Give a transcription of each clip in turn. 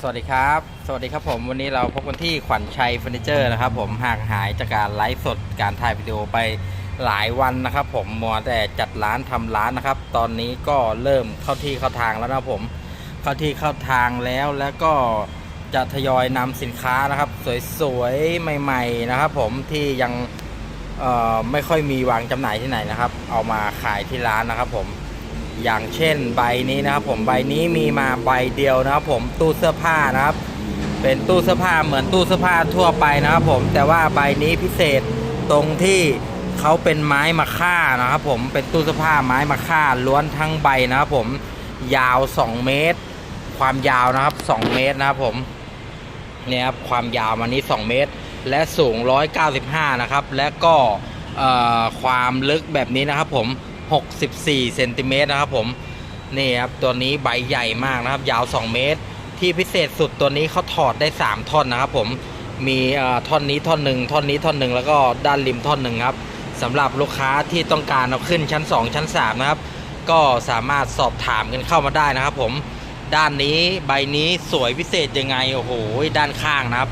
สวัสดีครับ สวัสดีครับผมวันนี้เราพบกันที่ขวัญชัยเฟอร์นิเจอร์นะครับผมห่างหายจากการไลฟ์สดการถ่ายวิดีโอไปหลายวันนะครับผมมัวแต่จัดร้านทำร้านนะครับ ตอนนี้ก็เริ่มเข้าที่เข้าทางแล้วนะผมเข้าที่เข้าทางแล้วแล้วก็จะทยอยนำสินค้านะครับ สวยๆใหม่ ๆนะครับ ผมที่ยังไม่ค่อยมีวางจำหน่ายที่ไหนนะครับ เอามาขายที่ร้านนะครับผม อย่างเช่นใบนี้นะครับผมใบนี้มีมาใบเดียวนะครับผมตู้เสื้อผ้านะครับ เป็นตู้เสื้อผ้าเหมือนตู้เสื้อผ้าทั่วไปนะครับผมแต่ว่าใบนี้พิเศษตรงที่เขาเป็นไม้มาค่านะครับผมเป็นตู้เสื้อผ้าไม้มาค่าล้วนทั้งใบนะครับผมยาว 2 เมตร ความยาวนะครับ 2 เมตรนะครับผมเนี่ยครับความยาวมันนี้ 2 เมตร และสูง 195 นะครับ และก็ความลึกแบบนี้นะครับผม 64เซนติเมตรนะครับผมนี่ครับตัวนี้ใบใหญ่มากนะครับ ยาว 2 เมตร ที่พิเศษสุดตัวนี้เขาถอดได้ 3 ท่อนนะครับผมมีท่อนนี้ท่อนหนึ่งท่อนนี้ท่อนหนึ่งแล้วก็ด้านริมท่อนหนึ่งครับสำหรับลูกค้าที่ต้องการเอาขึ้นชั้น 2 ชั้น 3 นะครับ ก็สามารถสอบถามกันเข้ามาได้นะครับผมด้านนี้ใบนี้สวยพิเศษยังไงโอ้โหด้านข้างนะครับ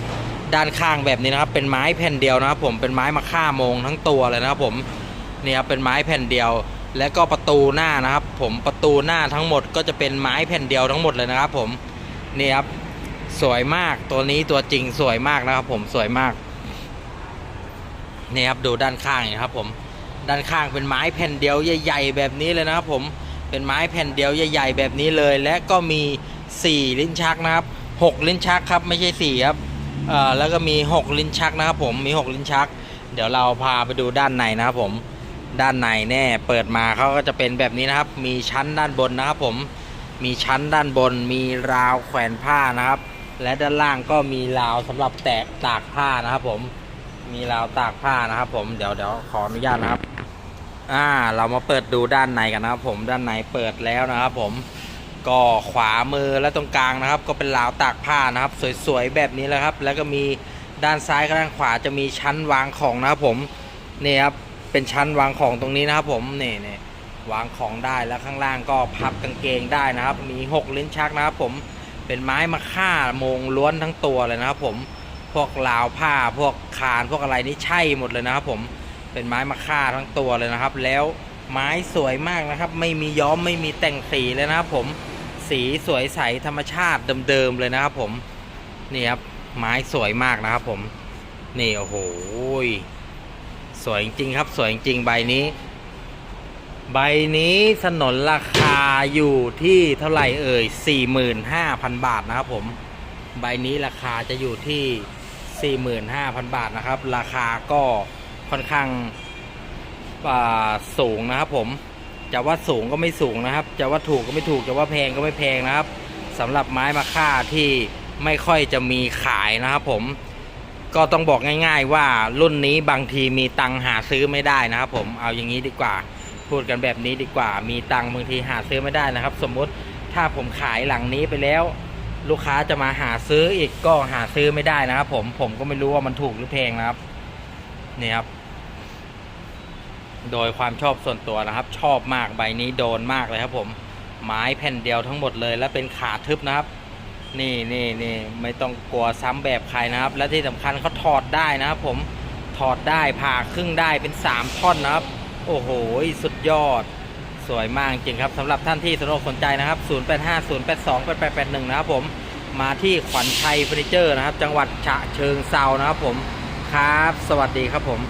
ด้านข้างแบบนี้นะครับ เป็นไม้แผ่นเดียวนะครับ ผมเป็นไม้มาฆ่าโมงทั้งตัวเลยนะครับผมนี่ครับเป็นไม้แผ่นเดียว และก็ประตูหน้านะครับ ผมประตูหน้าทั้งหมดก็จะเป็นไม้แผ่นเดียวทั้งหมดเลยนะครับ ผมนี่ครับสวยมากตัวนี้ตัวจริงสวยมากนะครับ ผมสวยมากนี่ครับดูด้านข้างนะครับ ผมด้านข้างเป็นไม้แผ่นเดียวใหญ่ ๆ แบบนี้เลยนะครับ ผมเป็นไม้แผ่นเดียวใหญ่ ๆ แบบนี้เลย และก็มี 4 ลิ้นชักนะครับ6ลิ้นชักครับไม่ใช่4ครับแล้วก็มี 6 ลิ้นชักนะครับ ผมมี 6 ลิ้นชัก เดี๋ยวเราพาไปดูด้านในนะครับผม ด้านในแน่เปิดมาเขาก็จะเป็นแบบนี้นะครับ มีชั้นด้านบนนะครับผมมีชั้นด้านบน มีราวแขวนผ้านะครับ และด้านล่างก็มีราวสำหรับแตกตากผ้านะครับ ผมมีราวตากผ้านะครับ ผมเดี๋ยวเดี๋ยวขออนุญาตนะครับ อ่า เรามาเปิดดูด้านในกันนะครับ ผมด้านในเปิดแล้วนะครับ ผมก็ขวามือและตรงกลางนะครับ ก็เป็นราวตากผ้านะครับ สวยๆแบบนี้แหละครับ แล้วก็มีด้านซ้ายกับด้านขวาจะมีชั้นวางของนะครับผมนี่ครับ เป็นชั้นวางของตรงนี้นะครับผมนี่นี่วางของได้แล้วข้างล่างก็พับกางเกงได้นะครับ มี6ลิ้นชักนะครับผมเป็นไม้มาค่ามงล้วนทั้งตัวเลยนะครับผมพวกราวผ้าพวกคานพวกอะไรนี่ใช่หมดเลยนะครับผมเป็นไม้มาค่าทั้งตัวเลยนะครับ แล้วไม้สวยมากนะครับ ไม่มีย้อมไม่มีแต่งสีเลยนะครับผมสีสวยใสธรรมชาติเดิมๆเลยนะครับผมนี่ครับไม้สวยมากนะครับผมนี่โอ้โห สวยจริงครับ สวยจริงใบนี้ ใบนี้สนนราคาอยู่ที่เท่าไหร่เอ่ย 45,000 บาทนะครับผม ใบนี้ราคาจะอยู่ที่ 45,000 บาทนะครับ ราคาก็ค่อนข้างอ่าสูงนะครับผม จะว่าสูงก็ไม่สูงนะครับ จะว่าถูกก็ไม่ถูก จะว่าแพงก็ไม่แพงนะครับสำหรับไม้มาค่าที่ไม่ค่อยจะมีขายนะครับผม ก็ต้องบอกง่าย ๆ ว่ารุ่นนี้บางทีมีตังหาซื้อไม่ได้นะครับ ผมเอาอย่างนี้ดีกว่า พูดกันแบบนี้ดีกว่า มีตังบางทีหาซื้อไม่ได้นะครับ สมมุติถ้าผมขายหลังนี้ไปแล้ว ลูกค้าจะมาหาซื้ออีกก็หาซื้อไม่ได้นะครับ ผมผมก็ไม่รู้ว่ามันถูกหรือแพงนะครับนี่ครับ โดยความชอบส่วนตัวนะครับ ชอบมากใบนี้โดนมากเลยครับ ผมไม้แผ่นเดียวทั้งหมดเลย และเป็นขาทึบนะครับ นี่นี่นี่ไม่ต้องกลัวซ้ำแบบใครนะครับ และที่สำคัญเขาถอดได้นะครับ ผมถอดได้ผ่าครึ่งได้เป็น 3 ท่อนนะครับ โอ้โห สุดยอด สวยมากจริงครับสำหรับท่านที่สนอกสนใจนะครับ 0850828881 นะครับผมมาที่ขวัญชัยเฟอร์นิเจอร์นะครับ จังหวัดฉะเชิงเซานะครับผมครับ สวัสดีครับผม